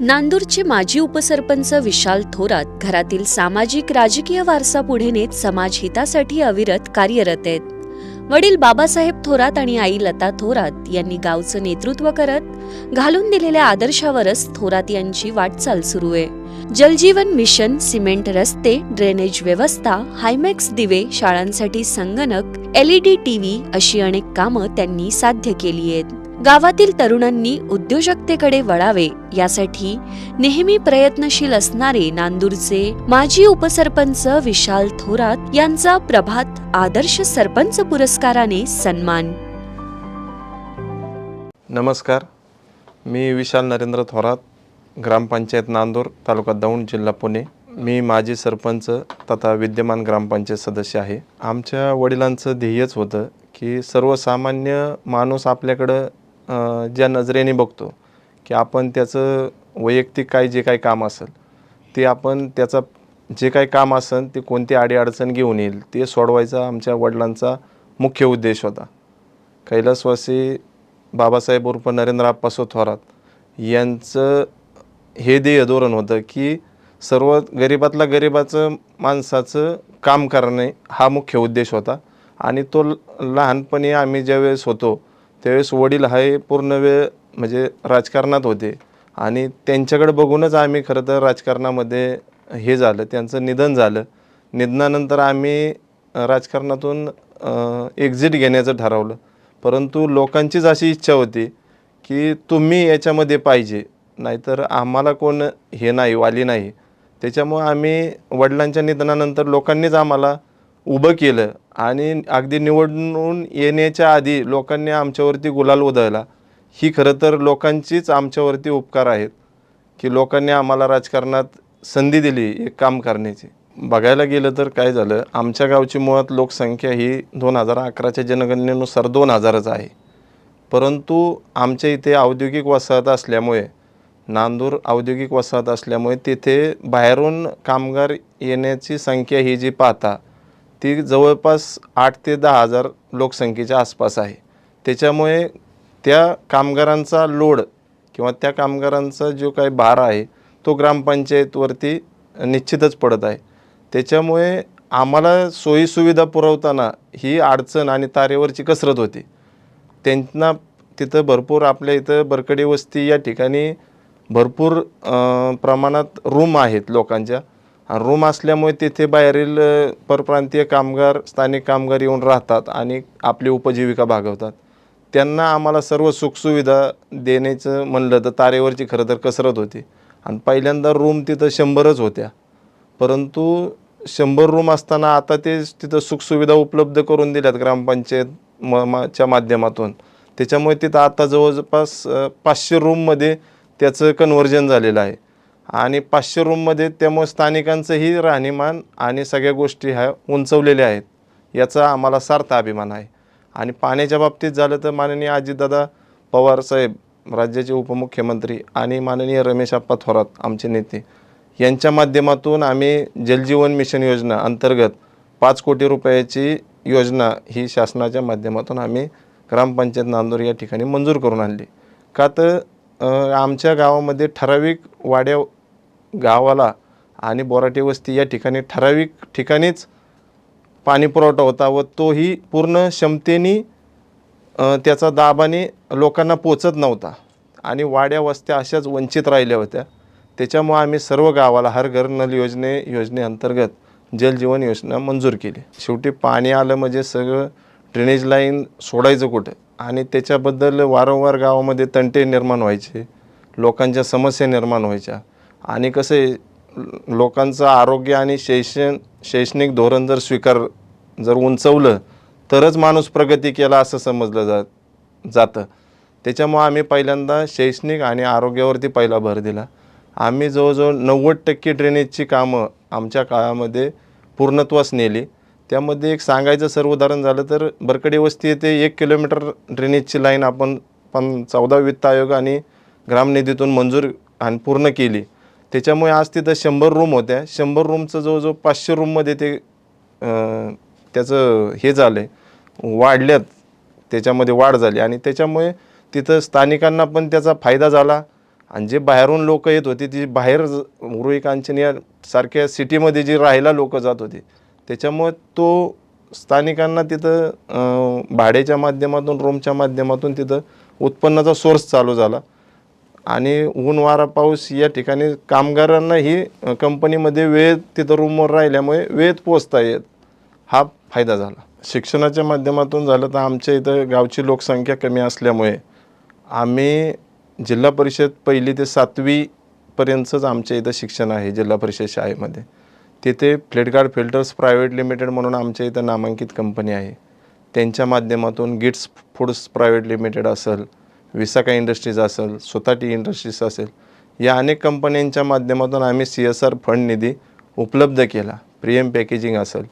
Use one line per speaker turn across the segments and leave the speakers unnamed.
नांदूरचे माजी उपसरपंच विशाल थोरात घरातील सामाजिक राजकीय वारसा पुढे नेत समाजहितासाठी अविरत कार्यरत आहेत. वडील बाबासाहेब थोरात आणि आई लता थोरात यांनी गावचं नेतृत्व करत घालून दिलेल्या आदर्शावरच थोरात यांची वाटचाल सुरू आहे. जलजीवन मिशन सिमेंट रस्ते ड्रेनेज व्यवस्था हायमॅक्स दिवे शाळांसाठी संगणक एलईडी टीव्ही अशी अनेक कामं त्यांनी साध्य केली आहेत. गावातील तरुणांनी उद्योजकतेकडे वळावे यासाठी नेहमी प्रयत्नशील असणारे नांदूरचे माजी उपसरपंच विशाल थोरात यांचा प्रभात आदर्श सरपंच पुरस्काराने सन्मान.
नमस्कार. मी विशाल नरेंद्र थोरात ग्रामपंचायत नांदूर तालुका दौंड जिल्हा पुणे. मी माजी सरपंच तथा विद्यमान ग्रामपंचायत सदस्य आहे. आमच्या वडिलांचं ध्येयच होतं की सर्वसामान्य माणूस आपल्याकडं ज्या नजरेने बघतो की आपण त्याचं वैयक्तिक काय जे काही काम असेल ते आपण त्याचा जे काही काम असेल ते कोणती अडीअडचण घेऊन येईल ते सोडवायचा आमच्या वडिलांचा मुख्य उद्देश होता. कैलासवासी बाबासाहेब उर्फ नरेंद्र आप्पासो थोरात यांचं हे ध्येय धोरण होतं की सर्व गरिबातला गरिबाचं माणसाचं काम करणे हा मुख्य उद्देश होता. आणि तो लहानपणी आम्ही ज्यावेळेस होतो त्यावेळेस वडील हे पूर्ण वेळ म्हणजे राजकारणात होते. आणि त्यांच्याकडे बघूनच आम्ही खरं तर राजकारणामध्ये हे झालं त्यांचं निधन झालं. निधनानंतर आम्ही राजकारणातून एक्झिट घेण्याचं ठरवलं. परंतु लोकांचीच अशी इच्छा होती की तुम्ही याच्यामध्ये पाहिजे नाहीतर आम्हाला कोण हे नाही वाली नाही. त्याच्यामुळं आम्ही वडिलांच्या निधनानंतर लोकांनीच आम्हाला उभं केलं आणि अगदी निवडून येण्याच्या आधी लोकांनी आमच्यावरती गुलाल उधळला. ही खरं तर लोकांचीच आमच्यावरती उपकार आहेत की लोकांनी आम्हाला राजकारणात संधी दिली एक काम करण्याची. बघायला गेलं तर काय झालं आमच्या गावची मुळात लोकसंख्या ही दोन हजार अकराच्या जनगणनेनुसार दोन हजारच आहे. परंतु आमच्या इथे औद्योगिक वसाहत असल्यामुळे नांदूर औद्योगिक वसाहत असल्यामुळे तिथे बाहेरून कामगार येण्याची संख्या ही जी पाहता ती जवळपास आठ ते दहा हजार लोकसंख्येच्या आसपास आहे. त्याच्यामुळे त्या कामगारांचा लोड किंवा त्या कामगारांचा जो काही भार आहे तो ग्रामपंचायतवरती निश्चितच पडत आहे. त्याच्यामुळे आम्हाला सोयीसुविधा पुरवताना ही अडचण आणि तारेवरची कसरत होती. त्यांना तिथं भरपूर आपल्या इथं बरकडी वस्ती या ठिकाणी भरपूर प्रमाणात रूम आहेत लोकांच्या. रूम असल्यामुळे तिथे बाहेरील परप्रांतीय कामगार स्थानिक कामगार येऊन राहतात आणि आपली उपजीविका भागवतात. त्यांना आम्हाला सर्व सुखसुविधा देण्याचं म्हणलं तर तारेवरची खरं तर कसरत होती. आणि पहिल्यांदा रूम तिथं शंभरच होत्या. परंतु शंभर रूम असताना आता ते तिथं सुखसुविधा उपलब्ध करून दिल्यात ग्रामपंचायत म मा- च्या माध्यमातून. त्याच्यामुळे तिथं आता जवळपास अ, पाचशे रूममध्ये त्याचं कन्व्हर्जन झालेलं आहे. आणि पाचशे रूममध्ये त्यामुळे स्थानिकांचंही राहणीमान आणि सगळ्या गोष्टी ह्या उंचवलेल्या आहेत. याचा आम्हाला सार्थ अभिमान आहे. आणि पाण्याच्या बाबतीत झालं तर माननीय अजितदादा पवार साहेब राज्याचे उपमुख्यमंत्री आणि माननीय रमेश आप्पा थोरात आमचे नेते यांच्या माध्यमातून आम्ही जलजीवन मिशन योजना अंतर्गत पाच कोटी रुपयाची योजना ही शासनाच्या माध्यमातून आम्ही ग्रामपंचायत नांदूर या ठिकाणी मंजूर करून आणली. का तर आमच्या गावामध्ये ठराविक वाड्या गावाला आणि बोराटे वस्ती या ठिकाणी ठराविक ठिकाणीच पाणी पुरवठा होता व तोही पूर्ण क्षमतेने त्याचा दाबाने लोकांना पोचत नव्हता. आणि वाड्या वस्त्या अशाच वंचित राहिल्या होत्या. त्याच्यामुळे आम्ही सर्व गावाला हर घर नल योजने योजनेअंतर्गत जलजीवन योजना मंजूर केली. शेवटी पाणी आलं म्हणजे सगळं ड्रेनेज लाईन सोडायचं कुठं? आणि त्याच्याबद्दल वारंवार गावामध्ये तंटे निर्माण व्हायचे लोकांच्या समस्या निर्माण व्हायच्या. आणि कसं आहे लोकांचं आरोग्य आणि शैक्षण शैक्षणिक धोरण जर स्वीकार जर उंचवलं तरच माणूस प्रगती केला असं समजलं जा जातं. त्याच्यामुळं आम्ही पहिल्यांदा शैक्षणिक आणि आरोग्यावरती पहिला भर दिला. आम्ही जवळजवळ नव्वद टक्के ड्रेनेजची कामं आमच्या काळामध्ये पूर्णत्वास नेली. त्यामध्ये एक सांगायचं सर्व उदाहरण झालं तर बरकडे वस्ती येथे एक किलोमीटर ड्रेनेजची लाईन आपण पण चौदा वित्त आयोग आणि ग्रामनिधीतून मंजूर आणि पूर्ण केली. त्याच्यामुळे आज तिथं शंभर रूम होत्या. शंभर रूमचं जवळजवळ पाचशे रूममध्ये ते त्याचं हे झालं आहे वाढल्यात. त्याच्यामध्ये वाढ झाली. आणि त्याच्यामुळे तिथं स्थानिकांना पण त्याचा फायदा झाला. आणि जे बाहेरून लोक येत होते ती बाहेर ज- कांचन या सारख्या सिटीमध्ये जी राहायला लोक जात होते त्याच्यामुळे तो स्थानिकांना तिथं भाड्याच्या माध्यमातून रूमच्या माध्यमातून तिथं उत्पन्नाचा सोर्स चालू झाला. आणि ऊन वारा पाऊस या ठिकाणी कामगारांनाही ही कंपनीमध्ये वेळेत तिथं रूमवर राहिल्यामुळे वेळेत पोचता येत. हा फायदा झाला. शिक्षणाच्या माध्यमातून झालं तर आमच्या इथं गावची लोकसंख्या कमी असल्यामुळे आम्ही जिल्हा परिषद पहिली ते सातवीपर्यंतच आमच्या इथं शिक्षण आहे जिल्हा परिषद शाळेमध्ये. तिथे फ्लिटगार्ड फिल्टर्स प्रायव्हेट लिमिटेड म्हणून आमच्या इथं नामांकित कंपनी आहे. त्यांच्या माध्यमातून गिट्स फूड्स प्रायव्हेट लिमिटेड असेल विसाका इंडस्ट्रीज असेल सोताटी इंडस्ट्रीज असेल या अनेक कंपन्यांच्या माध्यमातून आम्ही सी एस आर फंड निधी उपलब्ध केला प्रियम पॅकेजिंग असेल.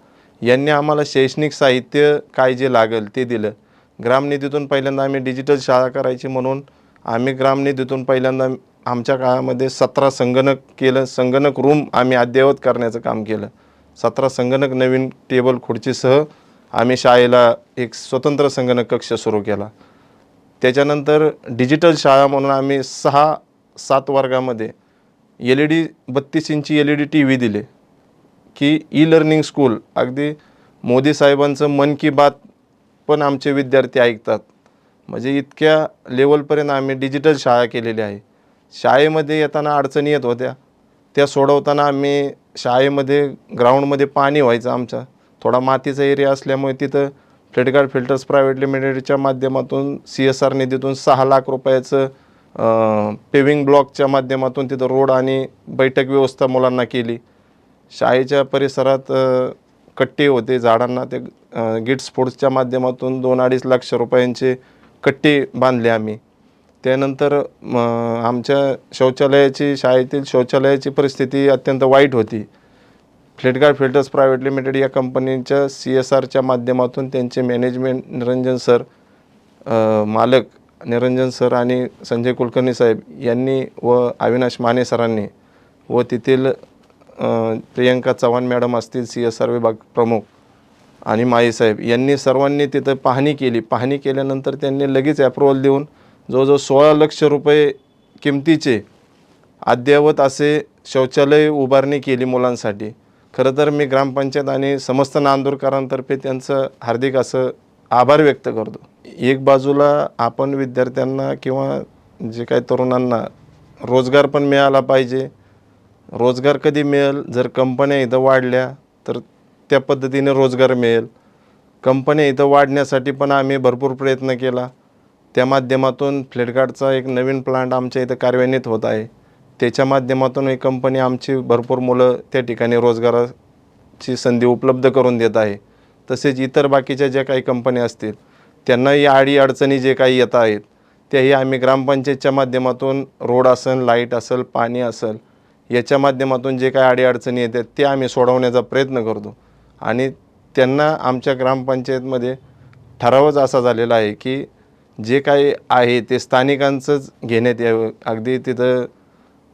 यांनी आम्हाला शैक्षणिक साहित्य काय जे लागेल ते दिलं. ग्रामनिधीतून पहिल्यांदा आम्ही डिजिटल शाळा करायची म्हणून आम्ही ग्रामनिधीतून पहिल्यांदा आमच्या काळामध्ये सतरा संगणक केलं संगणक रूम आम्ही अद्ययावत करण्याचं काम केलं. सतरा संगणक नवीन टेबल खुर्चीसह आम्ही शाळेला एक स्वतंत्र संगणक कक्ष सुरू केला. त्याच्यानंतर डिजिटल शाळा म्हणून आम्ही सहा सात वर्गामध्ये एल ई डी बत्तीस इंची L E D T V दिले की ई लर्निंग स्कूल अगदी मोदी साहेबांचं मन की बात पण आमचे विद्यार्थी ऐकतात. म्हणजे इतक्या लेवलपर्यंत आम्ही डिजिटल शाळा केलेली आहे. शाळेमध्ये येताना अडचणी येत होत्या. त्या सोडवताना आम्ही शाळेमध्ये ग्राउंडमध्ये पाणी व्हायचं आमच्या. थोडा मातीचा एरिया असल्यामुळे तिथं फ्लिटगार्ड फिल्टर्स प्रायव्हेट लिमिटेडच्या माध्यमातून सी एस आर निधीतून सहा लाख रुपयाचं पेविंग ब्लॉकच्या माध्यमातून तिथं रोड आणि बैठक व्यवस्था मुलांना केली. शाळेच्या परिसरात कट्टे होते झाडांना. ते गिट स्पोर्ट्सच्या माध्यमातून दोन अडीच लाख रुपयांचे कट्टे बांधले आम्ही. त्यानंतर आमच्या शौचालयाची शाळेतील शौचालयाची परिस्थिती अत्यंत वाईट होती. फ्लिटगार्ड फिल्टर्स प्रायव्हेट लिमिटेड या कंपनीच्या सी एस आरच्या माध्यमातून त्यांचे मॅनेजमेंट निरंजन सर मालक निरंजन सर आणि संजय कुलकर्णी साहेब यांनी व अविनाश माने सरांनी व तेथील प्रियंका चव्हाण मॅडम असतील सी एस आर विभाग प्रमुख आणि माई साहेब यांनी सर्वांनी तिथं पाहणी केली. पाहणी केल्यानंतर त्यांनी लगेच अप्रुव्हल देऊन जवळजवळ सोळा लक्ष रुपये किमतीचे अद्ययावत असे शौचालय उभारणी केली मुलांसाठी. खरं तर मी ग्रामपंचायत आणि समस्त नांदूरकरांतर्फे त्यांचं हार्दिक असं आभार व्यक्त करतो. एक बाजूला आपण विद्यार्थ्यांना किंवा जे काही तरुणांना रोजगार पण मिळाला पाहिजे. रोजगार कधी मिळेल? जर कंपन्या इथं वाढल्या तर त्या पद्धतीने रोजगार मिळेल. कंपन्या इथं वाढण्यासाठी पण आम्ही भरपूर प्रयत्न केला. त्या माध्यमातून फ्लिपकार्टचा एक नवीन प्लांट आमच्या इथं कार्यान्वित होत आहे. त्याच्या माध्यमातून ही कंपनी आमची भरपूर मुलं त्या ठिकाणी रोजगाराची संधी उपलब्ध करून देत आहे. तसेच इतर बाकीच्या ज्या काही कंपन्या असतील त्यांनाही आडी अडचणी जे काही येत आहेत त्याही आम्ही ग्रामपंचायतच्या माध्यमातून रोड असेल लाइट असेल पाणी असेल याच्या माध्यमातून जे काही अडीअडचणी येतात ते आम्ही सोडवण्याचा प्रयत्न करतो. आणि त्यांना आमच्या ग्रामपंचायतमध्ये ठरावच असा झालेला आहे की जे काही आहे ते स्थानिकांचंच घेण्यात यावं. अगदी तिथं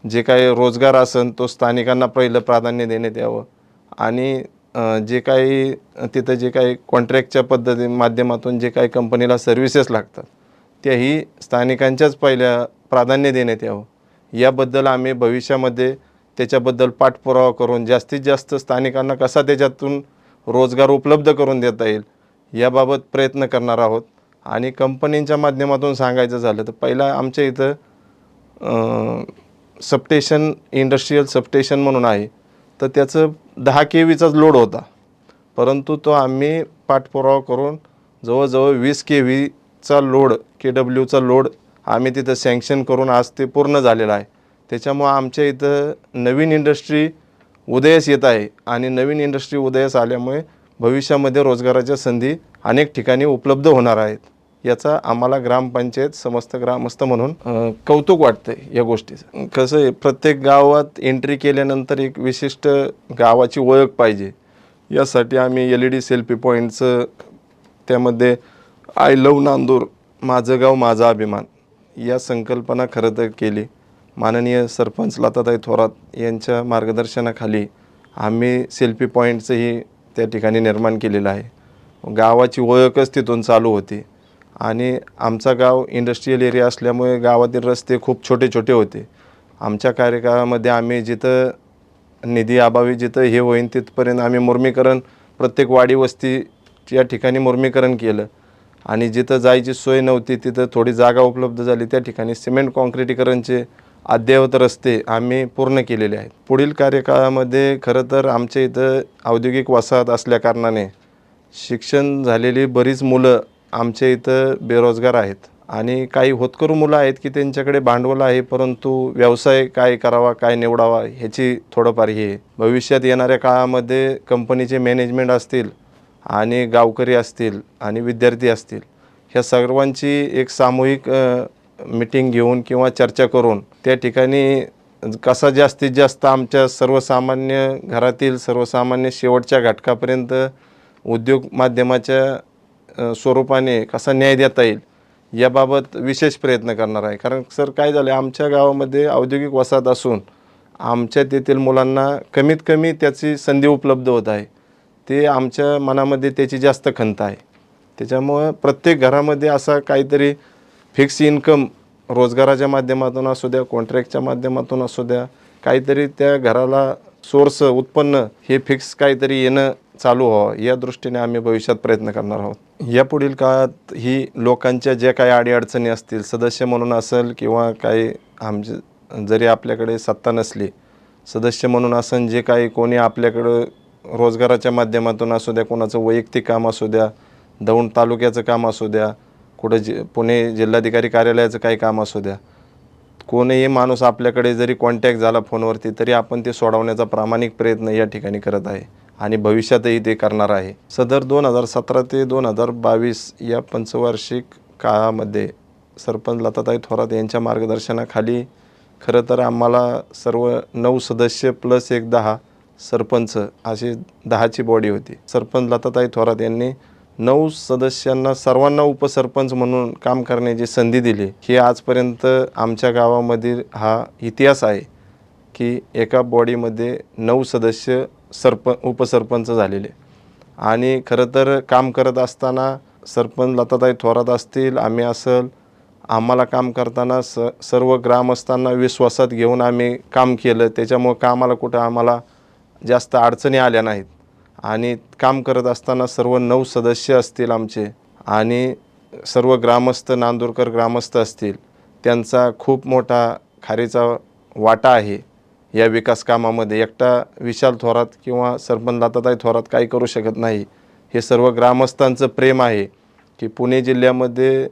जे काही रोजगार असेल तो स्थानिकांना पहिलं प्राधान्य देण्यात यावं. आणि जे काही तिथं जे काही कॉन्ट्रॅक्टच्या पद्धती माध्यमातून जे काही कंपनीला सर्व्हिसेस लागतात त्याही स्थानिकांच्याच पहिल्या प्राधान्य देण्यात यावं. याबद्दल आम्ही भविष्यामध्ये त्याच्याबद्दल पाठपुरावा करून जास्तीत जास्त स्थानिकांना कसा त्याच्यातून रोजगार उपलब्ध करून देता येईल याबाबत प्रयत्न करणार आहोत. आणि कंपनींच्या माध्यमातून सांगायचं झालं तर पहिला आमच्या इथं सबस्टेशन इंडस्ट्रीयल सबस्टेशन म्हणून आहे तर त्याचं दहा के व्हीचाच लोड होता. परंतु तो आम्ही पाठपुरावा करून जवळजवळ वीस के व्हीचा लोड के डब्ल्यूचा लोड आम्ही तिथं सँक्शन करून आज ते पूर्ण झालेलं आहे. त्याच्यामुळं आमच्या इथं नवीन इंडस्ट्री उदयास येत आहे आणि नवीन इंडस्ट्री उदयास आल्यामुळे भविष्यामध्ये रोजगाराच्या संधी अनेक ठिकाणी उपलब्ध होणार आहेत. याचा आम्हाला ग्रामपंचायत समस्त ग्रामस्थ म्हणून कौतुक वाटतं या गोष्टीचं. कसं आहे प्रत्येक गावात एंट्री केल्यानंतर एक विशिष्ट गावाची ओळख पाहिजे. यासाठी आम्ही एल ई डी सेल्फी पॉईंटचं त्यामध्ये आय लव नांदूर माझं गाव माझा अभिमान या संकल्पना खरं तर केली. माननीय सरपंच लताताई थोरात यांच्या मार्गदर्शनाखाली आम्ही सेल्फी पॉईंटचंही त्या ठिकाणी निर्माण केलेलं आहे. गावाची ओळखच तिथून चालू होती. आणि आमचा गाव इंडस्ट्रीयल एरिया असल्यामुळे गावातील रस्ते खूप छोटे छोटे होते. आमच्या कार्यकाळामध्ये आम्ही जिथं निधी अभावी जिथं हे होईन तिथपर्यंत आम्ही मुर्मीकरण प्रत्येक वाडी वस्ती या ठिकाणी मुर्मीकरण केलं. आणि जिथं जायची सोय नव्हती तिथं थोडी जागा उपलब्ध झाली त्या ठिकाणी सिमेंट कॉन्क्रिटीकरणचे अद्ययावत रस्ते आम्ही पूर्ण केलेले आहेत. पुढील कार्यकाळामध्ये खरं तर आमच्या इथं औद्योगिक वसाहत असल्याकारणाने शिक्षण झालेली बरीच मुलं आमच्या इथं बेरोजगार आहेत. आणि काही होतकरू मुलं आहेत की त्यांच्याकडे भांडवल आहे परंतु व्यवसाय काय करावा काय निवडावा ह्याची थोडंफार हे. भविष्यात येणाऱ्या काळामध्ये कंपनीचे मॅनेजमेंट असतील आणि गावकरी असतील आणि विद्यार्थी असतील ह्या सर्वांची एक सामूहिक मिटिंग घेऊन किंवा चर्चा करून त्या ठिकाणी कसा जास्तीत जास्त आमच्या सर्वसामान्य घरातील सर्वसामान्य शेवटच्या घटकापर्यंत उद्योग माध्यमाच्या स्वरूपाने कसा न्याय देता येईल याबाबत विशेष प्रयत्न करणार आहे. कारण सर काय झालं आमच्या गावामध्ये औद्योगिक वसाहत असून आमच्या तेथील मुलांना कमीत कमी त्याची संधी उपलब्ध होत आहे. ते आमच्या मनामध्ये त्याची जास्त खंत आहे. त्याच्यामुळं प्रत्येक घरामध्ये असा काहीतरी फिक्स इन्कम रोजगाराच्या माध्यमातून असू द्या कॉन्ट्रॅक्टच्या माध्यमातून असू द्या काहीतरी त्या घराला सोर्स उत्पन्न हे फिक्स काहीतरी येणं चालू व्हावं या दृष्टीने आम्ही भविष्यात प्रयत्न करणार आहोत. या पुढील काळात ही लोकांच्या ज्या काही अडीअडचणी असतील सदस्य म्हणून असेल किंवा काही आमचे जरी आपल्याकडे सत्ता नसली सदस्य म्हणून असन जे काही कोणी आपल्याकडं रोजगाराच्या माध्यमातून असू द्या कोणाचं वैयक्तिक काम असू द्या दौंड तालुक्याचं काम असू द्या कुठं जि पुणे जिल्हाधिकारी कार्यालयाचं काही काम असू द्या कोणीही माणूस आपल्याकडे जरी कॉन्टॅक्ट झाला फोनवरती तरी आपण ते सोडवण्याचा प्रामाणिक प्रयत्न या ठिकाणी करत आहे. आणि भविष्यातही ते करणार आहे. सदर दोन हजार सतरा ते दोन हजार बावीस या पंचवार्षिक काळामध्ये सरपंच लताताई थोरात यांच्या मार्गदर्शनाखाली खरं तर आम्हाला सर्व नऊ सदस्य प्लस एक दहा सरपंच अशी दहाची बॉडी होती. सरपंच लताताई थोरात यांनी नऊ सदस्यांना सर्वांना उपसरपंच म्हणून काम करण्याची संधी दिली. ही आजपर्यंत आमच्या गावामधील हा इतिहास आहे की एका बॉडीमध्ये नऊ सदस्य सरप उपसरपंच झालेले. आणि खरं तर काम करत असताना सरपंच लताताई थोरात असतील आम्ही असल आम्हाला काम करताना स सर्व ग्रामस्थांना विश्वासात घेऊन आम्ही काम केलं. त्याच्यामुळं कामाला कुठं आम्हाला जास्त अडचणी आल्या नाहीत. आणि काम करत असताना सर्व नऊ सदस्य असतील आमचे आणि सर्व ग्रामस्थ नांदूरकर ग्रामस्थ असतील त्यांचा खूप मोठा खारीचा वाटा आहे. या विकास कामामध्ये एकटा विशाल थोरात किंवा सरपंच लाताताई थोरात काही करू शकत नाही. हे सर्व ग्रामस्थांचं प्रेम आहे की पुणे जिल्ह्यामध्ये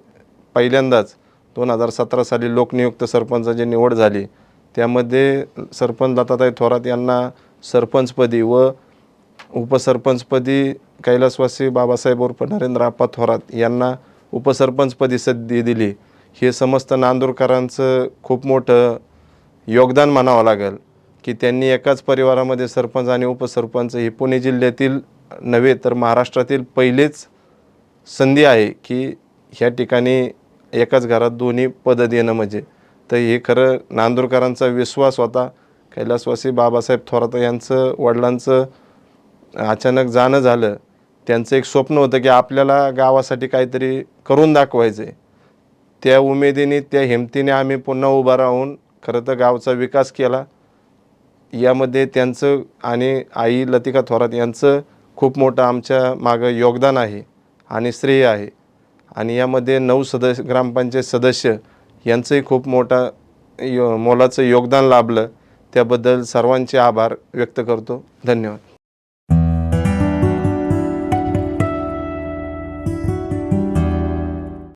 पहिल्यांदाच दोन हजार सतरा साली लोकनियुक्त सरपंचाची निवड झाली. त्यामध्ये सरपंच लाताताई थोरात यांना सरपंचपदी व उपसरपंचपदी कैलासवासी बाबासाहेब उर्फ नरेंद्र आप्पा थोरात यांना उपसरपंचपदी सद्दी दिली. हे समस्त नांदूरकरांचं खूप मोठं योगदान म्हणावं लागेल. की त्यांनी एकाच परिवारामध्ये सरपंच आणि उपसरपंच हे पुणे जिल्ह्यातील नव्हे तर महाराष्ट्रातील पहिलेच संधी आहे की ह्या ठिकाणी एकाच घरात दोन्ही पदं देणं म्हणजे. तर हे खरं नांदूरकरांचा विश्वास होता. कैलासवासी बाबासाहेब थोरात यांचं वडिलांचं अचानक जाणं झालं. त्यांचं एक स्वप्न होतं की आपल्याला गावासाठी काहीतरी करून दाखवायचं आहे त्या उमेदीने त्या हिमतीने आम्ही पुन्हा उभा राहून खरं तर गावचा विकास केला. यामध्ये त्यांचं आणि आई लतिका थोरात यांचं खूप मोठं आमच्या मागं योगदान आहे आणि श्रेय आहे. आणि यामध्ये नऊ सदस्य ग्रामपंचायत सदस्य यांचंही खूप मोठा यो मोलाचं योगदान लाभलं. त्याबद्दल सर्वांचे आभार व्यक्त करतो. धन्यवाद.